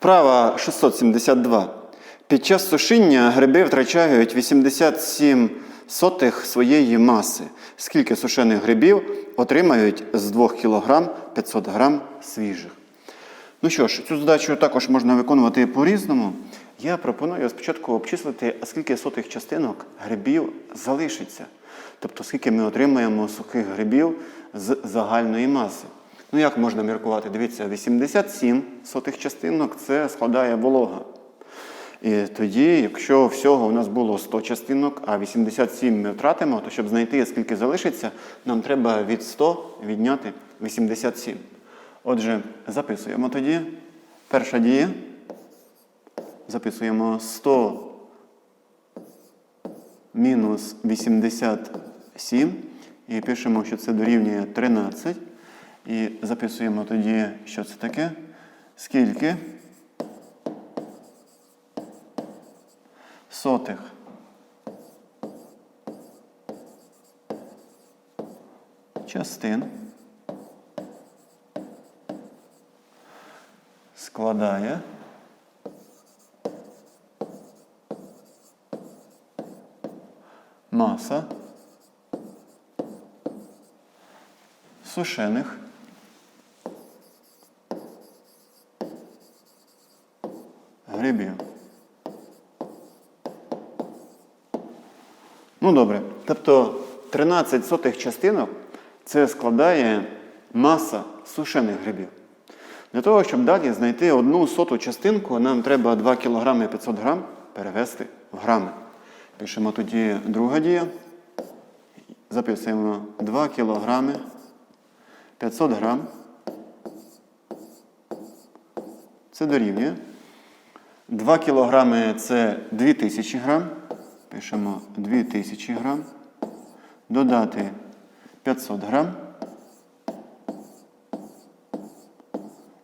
Вправа 672. Під час сушіння гриби втрачають 87 сотих своєї маси. Скільки сушених грибів отримають з 2 кг 500 г свіжих? Ну що ж, цю задачу також можна виконувати по-різному. Я пропоную спочатку обчислити, скільки сотих частинок грибів залишиться. Тобто, скільки ми отримаємо сухих грибів з загальної маси. Ну, як можна міркувати? Дивіться, 87 сотих частинок це складає волога. І тоді, якщо всього у нас було 100 частинок, а 87 ми втратимо, то щоб знайти, скільки залишиться, нам треба від 100 відняти 87. Отже, записуємо тоді. Перша дія. Записуємо 100 мінус 87. І пишемо, що це дорівнює 13. І записуємо тоді, що це таке. Скільки? Сотих. Частин складає маса сушених грибів. Ну добре. Тобто 13 сотих частинок це складає маса сушених грибів. Для того, щоб далі знайти одну соту частинку, нам треба 2 кг 500 г перевести в грами. Пишемо тоді друга дія. Записуємо 2 кг 500 г. Це дорівнює. 2 кг це 2000 грам. Пишемо 2000 грам. Додати 500 грам.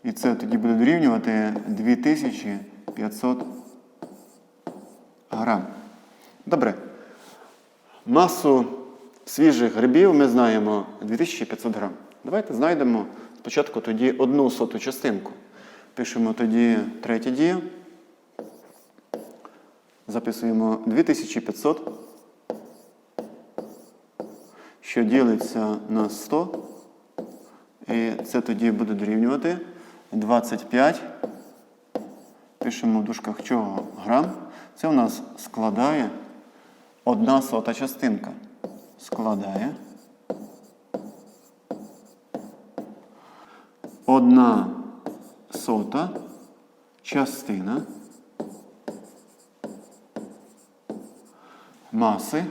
І це тоді буде дорівнювати 2500 грам. Добре. Масу свіжих грибів ми знаємо 2500 грам. Давайте знайдемо спочатку тоді одну соту частинку. Пишемо тоді третє дія. Записуємо 2500, що ділиться на 100. І це тоді буде дорівнювати 25. Пишемо в дужках чого грам. Це у нас складає одна сота частинка. Складає. Одна сота частина маси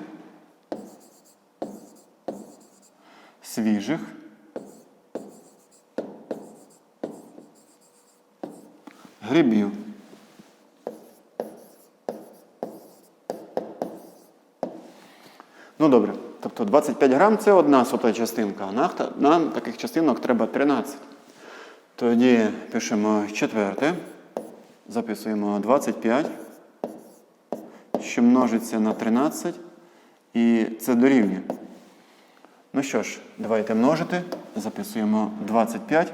свіжих грибів. Ну добре. Тобто 25 грам це одна сота частинка, а нам, таких частинок треба 13. Тоді пишемо четверте. Записуємо 25, що множиться на 13. І це дорівнює. Ну що ж, давайте множити. Записуємо 25.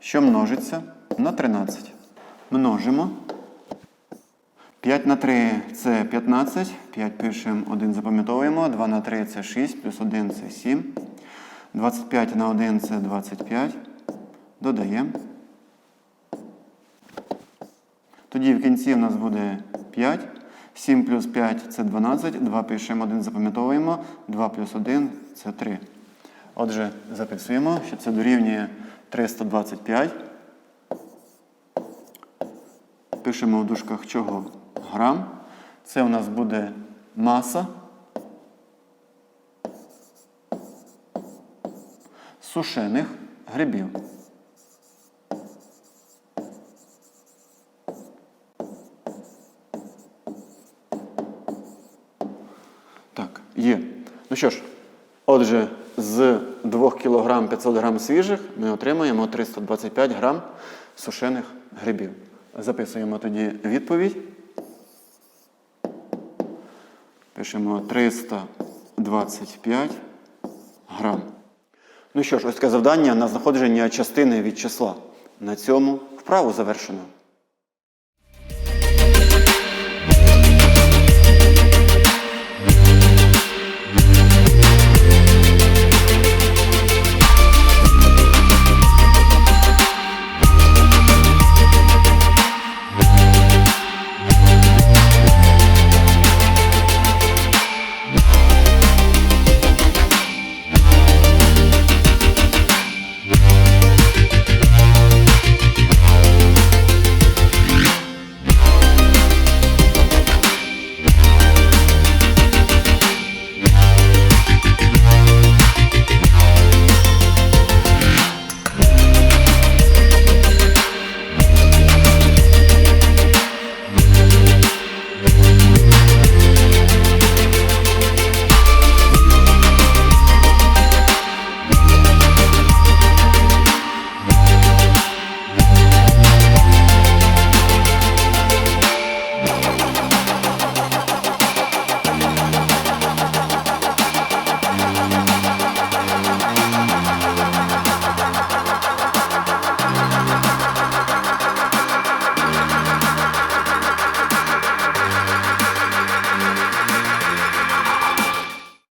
Що множиться на 13. Множимо. 5 на 3 це 15. 5 пишемо, 1 запам'ятовуємо. 2 на 3 це 6, плюс 1 це 7. 25 на 1 це 25. Додаємо. Тоді в кінці в нас буде 5. 7 плюс 5 це 12. 2 пишемо, 1 запам'ятовуємо. 2 плюс 1 це 3. Отже, записуємо, що це дорівнює 325. Пишемо в дужках чого грам. Це у нас буде маса сушених грибів. Є. Ну що ж, отже, з 2 кг 500 г свіжих ми отримаємо 325 г сушених грибів. Записуємо тоді відповідь. Пишемо 325 грам. Ну що ж, ось таке завдання на знаходження частини від числа. На цьому вправу завершено.